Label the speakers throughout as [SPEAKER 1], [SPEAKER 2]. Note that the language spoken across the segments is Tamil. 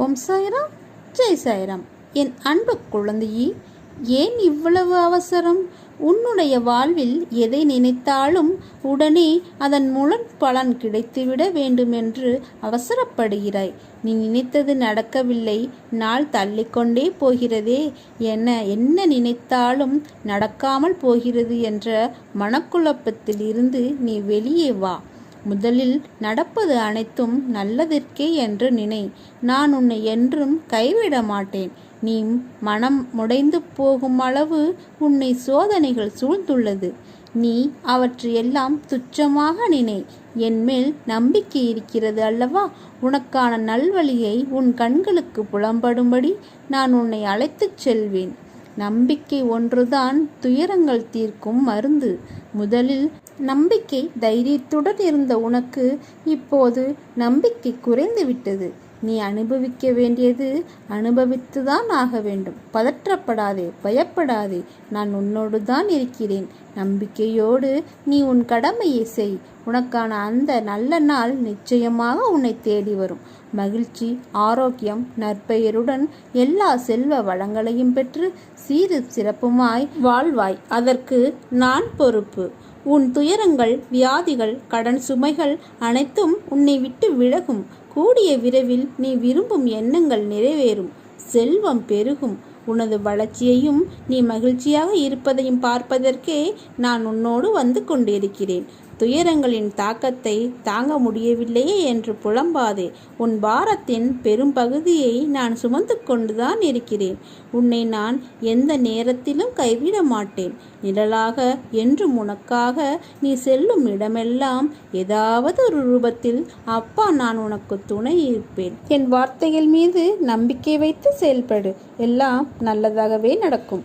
[SPEAKER 1] ஓம் சாய்ராம். ஜெய் சாய்ராம். என் அன்பு குழந்தையே ஏன் இவ்வளவு அவசரம்? உன்னுடைய வாழ்வில் எதை நினைத்தாலும் உடனே அதன் முழு பலன் கிடைத்துவிட வேண்டுமென்று அவசரப்படுகிறாய். நீ நினைத்தது நடக்கவில்லை. நாள் தள்ளிக்கொண்டே போகிறதே. என்ன என்ன நினைத்தாலும் நடக்காமல் போகிறது என்ற மனக்குழப்பத்தில் இருந்து நீ வெளியே வா. முதலில் நடப்பது அனைத்தும் நல்லதற்கே என்று நினை. நான் உன்னை என்றும் கைவிட மாட்டேன். நீ மனம் முடைந்து போகும் அளவு உன்னை சோதனைகள் சூழ்ந்துள்ளது. நீ அவற்றையெல்லாம் துச்சமாக நினை. என்மேல் நம்பிக்கை இருக்கிறது அல்லவா? உனக்கான நல்வழியை உன் கண்களுக்கு புலம்படும்படி நான் உன்னை அழைத்துச் செல்வேன். நம்பிக்கை ஒன்றுதான் துயரங்கள் தீர்க்கும் மருந்து. முதலில் நம்பிக்கை தைரியத்துடன் இருந்த உனக்கு இப்போது நம்பிக்கை குறைந்து விட்டது. நீ அனுபவிக்க வேண்டியது அனுபவித்துதான் ஆக வேண்டும். பதற்றப்படாதே பயப்படாதே. நான் உன்னோடு தான் இருக்கிறேன். நம்பிக்கையோடு நீ உன் கடமையை செய். உனக்கான அந்த நல்ல நாள் நிச்சயமாக உன்னை தேடி வரும். மகிழ்ச்சி ஆரோக்கியம் நற்பெயருடன் எல்லா செல்வ வளங்களையும் பெற்று சீரு சிறப்புமாய் வாழ்வாய். அதற்கு நான் பொறுப்பு. உன் துயரங்கள் வியாதிகள் கடன் சுமைகள் அனைத்தும் உன்னை விட்டு விலகும். கூடிய விரைவில் நீ விரும்பும் எண்ணங்கள் நிறைவேறும். செல்வம் பெருகும். உனது வளர்ச்சியையும் நீ மகிழ்ச்சியாக இருப்பதையும் பார்ப்பதற்கே நான் உன்னோடு வந்து கொண்டிருக்கிறேன். துயரங்களின் தாக்கத்தை தாங்க முடியவில்லையே என்று புலம்பாதே. உன் பாரத்தின் பெரும்பகுதியை நான் சுமந்து கொண்டுதான் இருக்கிறேன். உன்னை நான் எந்த நேரத்திலும் கைவிட மாட்டேன். நிழலாக என்றும் உனக்காக நீ செல்லும் இடமெல்லாம் ஏதாவது ஒரு ரூபத்தில் அப்பா நான் உனக்கு துணை இருப்பேன். என் வார்த்தைகள் மீது நம்பிக்கை வைத்து செயல்படு. எல்லாம் நல்லதாகவே நடக்கும்.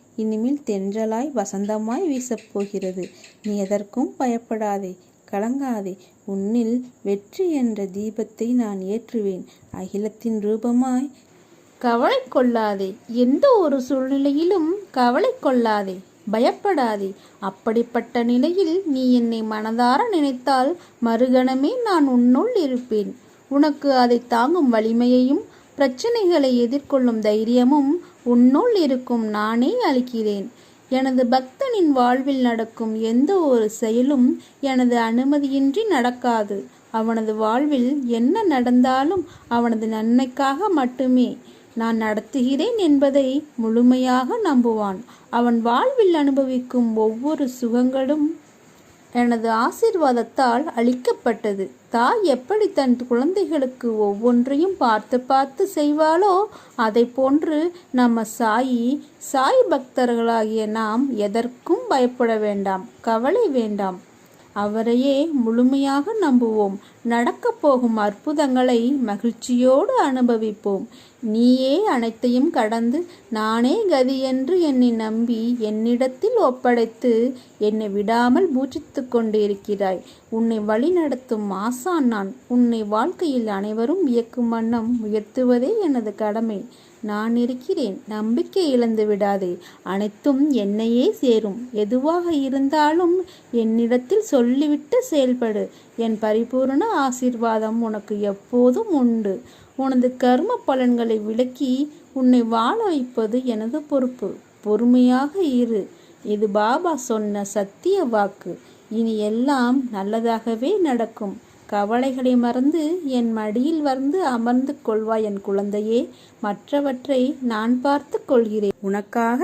[SPEAKER 1] இனிமேல் தென்றலாய் வசந்தமாய் வீசப்போகிறது. நீ எதற்கும் பயப்படாதே கலங்காதே. உன்னில் வெற்றி என்ற தீபத்தை நான் ஏற்றுவேன். அகிலத்தின் ரூபமாய் கவலை கொள்ளாதே. எந்த ஒரு சூழ்நிலையிலும் கவலை கொள்ளாதே பயப்படாதே. அப்படிப்பட்ட நிலையில் நீ என்னை மனதார நினைத்தால் மறுகணமே நான் உன்னுள் இருப்பேன். உனக்கு அதை தாங்கும் வலிமையையும் பிரச்சனைகளை எதிர்கொள்ளும் தைரியமும் உன்னுள் இருக்கும் நானே அளிக்கிறேன் எனது பக்தனின் வாழ்வில் நடக்கும் எந்த ஒரு செயலும் எனது அனுமதியின்றி நடக்காது. அவனது வாழ்வில் என்ன நடந்தாலும் அவனது நன்மைக்காக மட்டுமே. நான் நடத்துகிறேன் என்பதை முழுமையாக நம்புவான். அவன் வாழ்வில் அனுபவிக்கும் ஒவ்வொரு சுகங்களும் எனது ஆசீர்வாதத்தால் அளிக்கப்பட்டது தாய் எப்படி தன் குழந்தைகளுக்கு ஒவ்வொன்றையும் பார்த்து பார்த்து செய்வாளோ அதை போன்று நம்ம சாயி சாய் பக்தர்களாகிய நாம் எதற்கும் பயப்பட வேண்டாம் கவலை வேண்டாம். அவரையே முழுமையாக நம்புவோம். நடக்கப் போகும் அற்புதங்களை மகிழ்ச்சியோடு அனுபவிப்போம். நீயே அனைத்தையும் கடந்து நானே கதி என்று என்னை நம்பி என்னிடத்தில் ஒப்படைத்து என்னை விடாமல் பூஜித்து கொண்டிருக்கிறாய். உன்னை வழிநடத்தும் ஆசான் நான். உன்னை வாழ்க்கையில் அனைவரும் வியக்கும் வண்ணம் உயர்த்துவதே எனது கடமை. நான் இருக்கிறேன். நம்பிக்கை இழந்து விடாதே. அனைத்தும் என்னையே சேரும். எதுவாக இருந்தாலும் என்னிடத்தில் சொல்லிவிட்டு செயல்படு. என் பரிபூரண ஆசீர்வாதம் உனக்கு எப்போதும் உண்டு. உனது கர்ம பலன்களை விளக்கி உன்னை வாழ வைப்பது எனது பொறுப்பு. பொறுமையாக இரு. இது பாபா சொன்ன சத்திய வாக்கு. இனி எல்லாம் நல்லதாகவே நடக்கும். கவலைகளை மறந்து என் மடியில் வந்து அமர்ந்து கொள்வாய் என் குழந்தையே மற்றவற்றை நான் பார்த்து கொள்கிறேன். உனக்காக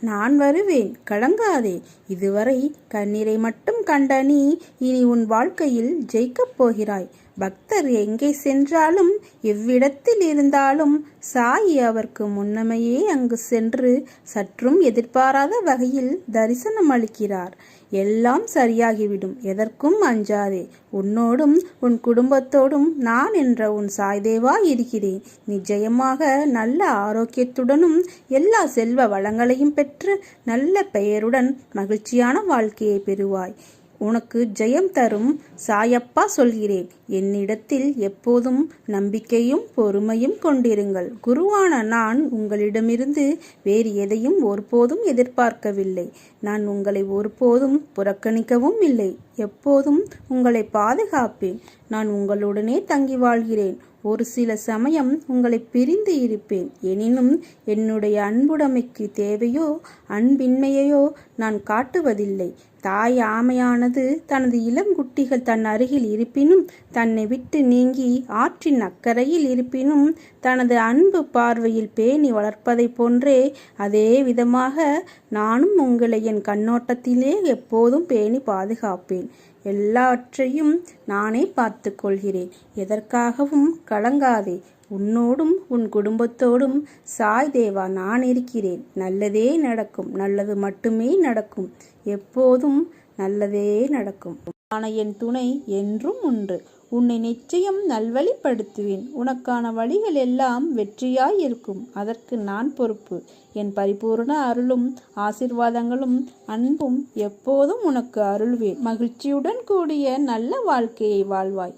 [SPEAKER 1] நான் வருவேன் கலங்காதே. இதுவரை கண்ணீரை மட்டும் கண்ட நீ இனி உன் வாழ்க்கையில் ஜெயிக்கப் போகிறாய். பக்தர் எங்கே சென்றாலும் எவ்விடத்தில் இருந்தாலும் சாயி அவருக்கு முன்னமையே அங்கு சென்று சற்றும் எதிர்பாராத வகையில் தரிசனம் அளிக்கிறார் எல்லாம் சரியாகிவிடும். எதற்கும் அஞ்சாதே. உன்னோடும் உன் குடும்பத்தோடும் நான் என்ற உன் சாய்தேவா இருக்கிறேன். நிச்சயமாக நல்ல ஆரோக்கியத்துடனும் எல்லா செல்வ வளங்களையும் பெற்று நல்ல பெயருடன் மகிழ்ச்சியான வாழ்க்கையை பெறுவாய். உனக்கு ஜெயம் தரும் சாயப்பா சொல்கிறேன். என்னிடத்தில் எப்போதும் நம்பிக்கையும் பொறுமையும் கொண்டிருங்கள். குருவான நான் உங்களிடமிருந்து வேறு எதையும் ஒருபோதும் எதிர்பார்க்கவில்லை. நான் உங்களை ஒருபோதும் புறக்கணிக்கவும் இல்லை. எப்போதும் உங்களை பாதுகாப்பேன். நான் உங்களுடனே தங்கி வாழ்கிறேன். ஒரு சில சமயம் உங்களை பிரிந்து இருப்பேன். எனினும் என்னுடைய அன்புடைமைக்கு தேவையோ அன்பின்மையையோ நான் காட்டுவதில்லை. தாய் ஆமையானது தனது இளங்குட்டிகள் தன் அருகில் இருப்பினும் தன்னை விட்டு நீங்கி ஆற்றின் அக்கறையில் இருப்பினும் தனது அன்பு பார்வையில் பேணி வளர்ப்பதைப் போன்றே அதே விதமாக நானும் உங்களை என் கண்ணோட்டத்திலே எப்போதும் பேணி பாதுகாப்பேன். எல்லாவற்றையும் நானே பார்த்து கொள்கிறேன். எதற்காகவும் கலங்காதே. உன்னோடும் உன் குடும்பத்தோடும் சாய் தேவா நான் இருக்கிறேன். நல்லதே நடக்கும். நல்லது மட்டுமே நடக்கும். எப்போதும் நல்லதே நடக்கும். ஆன என் துணை என்றும் உண்டு. உன்னை நிச்சயம் நல்வழிப்படுத்துவேன். உனக்கான வழிகள் எல்லாம் வெற்றியாய் இருக்கும். அதற்கு நான் பொறுப்பு. என் பரிபூர்ண அருளும் ஆசிர்வாதங்களும் அன்பும் எப்போதும் உனக்கு அருள்வேன் மகிழ்ச்சியுடன் கூடிய நல்ல வாழ்க்கையை வாழ்வாய்.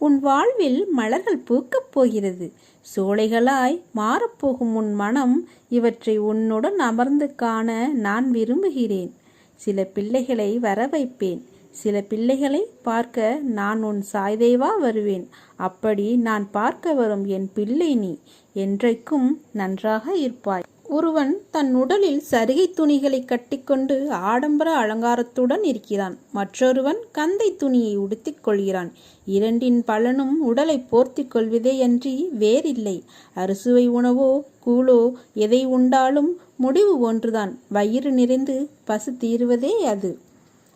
[SPEAKER 1] உன் வாழ்வில் மலர்கள் பூக்கப் போகிறது. சோலைகளாய் மாறப்போகும் உன் மனம் இவற்றை உன்னுடன் அமர்ந்து காண நான் விரும்புகிறேன். சில பிள்ளைகளை வர வைப்பேன் சில பிள்ளைகளை பார்க்க நான் உன் சாய்தேவா வருவேன். அப்படி நான் பார்க்க வரும் என் பிள்ளை நீ. என்றைக்கும் நன்றாக இருப்பாய். ஒருவன் தன் உடலில் சரிகை துணிகளை கட்டிக்கொண்டு ஆடம்பர அலங்காரத்துடன் இருக்கிறான். மற்றொருவன் கந்தை துணியை உடுத்திக் கொள்கிறான். இரண்டின் பலனும் உடலை போர்த்திக் கொள்வதேயன்றி வேறில்லை. அறுசுவை உணவோ கூழோ எதை உண்டாலும் முடிவு ஒன்றுதான். வயிறு நிறைந்து பசு தீருவதே அது.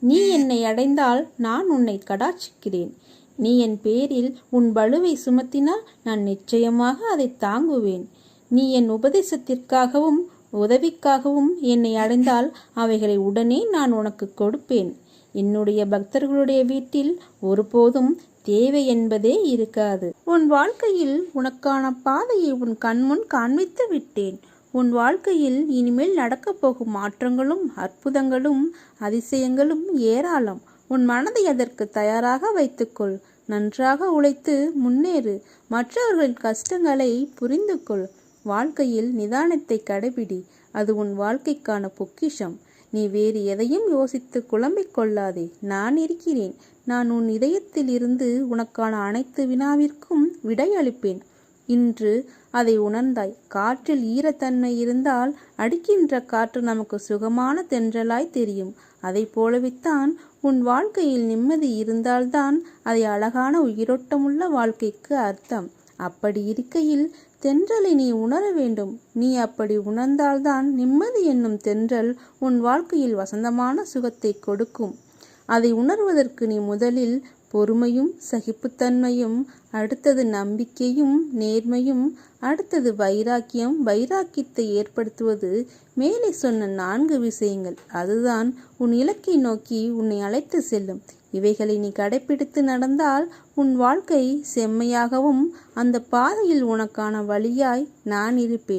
[SPEAKER 1] நீ என்னை அடைந்தால் நான் உன்னை கடாட்சிக்கிறேன். நீ என் பேரில் உன் பலுவை சுமத்தினால் நான் நிச்சயமாக அதை தாங்குவேன். நீ என் உபதேசத்திற்காகவும் உதவிக்காகவும் என்னை அடைந்தால் அவைகளை உடனே நான் உனக்கு கொடுப்பேன். என்னுடைய பக்தர்களுடைய வீட்டில் ஒருபோதும் தேவை என்பதே இருக்காது. உன் வாழ்க்கையில் உனக்கான பாதையை உன் கண்முன் காண்பித்து விட்டேன். உன் வாழ்க்கையில் இனிமேல் நடக்கப் போகும் மாற்றங்களும் அற்புதங்களும் அதிசயங்களும் ஏராளம். உன் மனதை அதற்கு தயாராக வைத்துக்கொள். நன்றாக உழைத்து முன்னேறு. மற்றவர்களின் கஷ்டங்களை புரிந்து கொள் வாழ்க்கையில் நிதானத்தை கடைபிடி. அது உன் வாழ்க்கைக்கான பொக்கிஷம். நீ வேறு எதையும் யோசித்து குழம்பிக் கொள்ளாதே. நான் இருக்கிறேன். நான் உன் இதயத்தில் இருந்து உனக்கான அனைத்து வினாவிற்கும் விடை அளிப்பேன். இன்று அதை உணர்ந்தாய். காற்றில் ஈரத்தன்மை இருந்தால் அடிக்கின்ற காற்று நமக்கு சுகமான தென்றலாய் தெரியும். அதை போலவித்தான் உன் வாழ்க்கையில் நிம்மதி இருந்தால்தான் அதை அழகான உயிரோட்டமுள்ள வாழ்க்கைக்கு அர்த்தம். அப்படி இருக்கையில் தென்றலை நீ உணர வேண்டும். நீ அப்படி உணர்ந்தால்தான் நிம்மதி என்னும் தென்றல் உன் வாழ்க்கையில் வசந்தமான சுகத்தை கொடுக்கும். அதை உணர்வதற்கு நீ முதலில் பொறுமையும் சகிப்புத்தன்மையும் அடுத்தது நம்பிக்கையும் நேர்மையும் அடுத்தது வைராக்கியம் வைராக்கியத்தை ஏற்படுத்துவது. மேலே சொன்ன நான்கு விஷயங்கள். அதுதான் உன் இலக்கை நோக்கி உன்னை அழைத்து செல்லும். இவைகளை நீ கடைபிடித்து நடந்தால் உன் வாழ்க்கை செம்மையாகவும் அந்த பாதையில் உனக்கான வழியாய் நான் இருப்பேன்.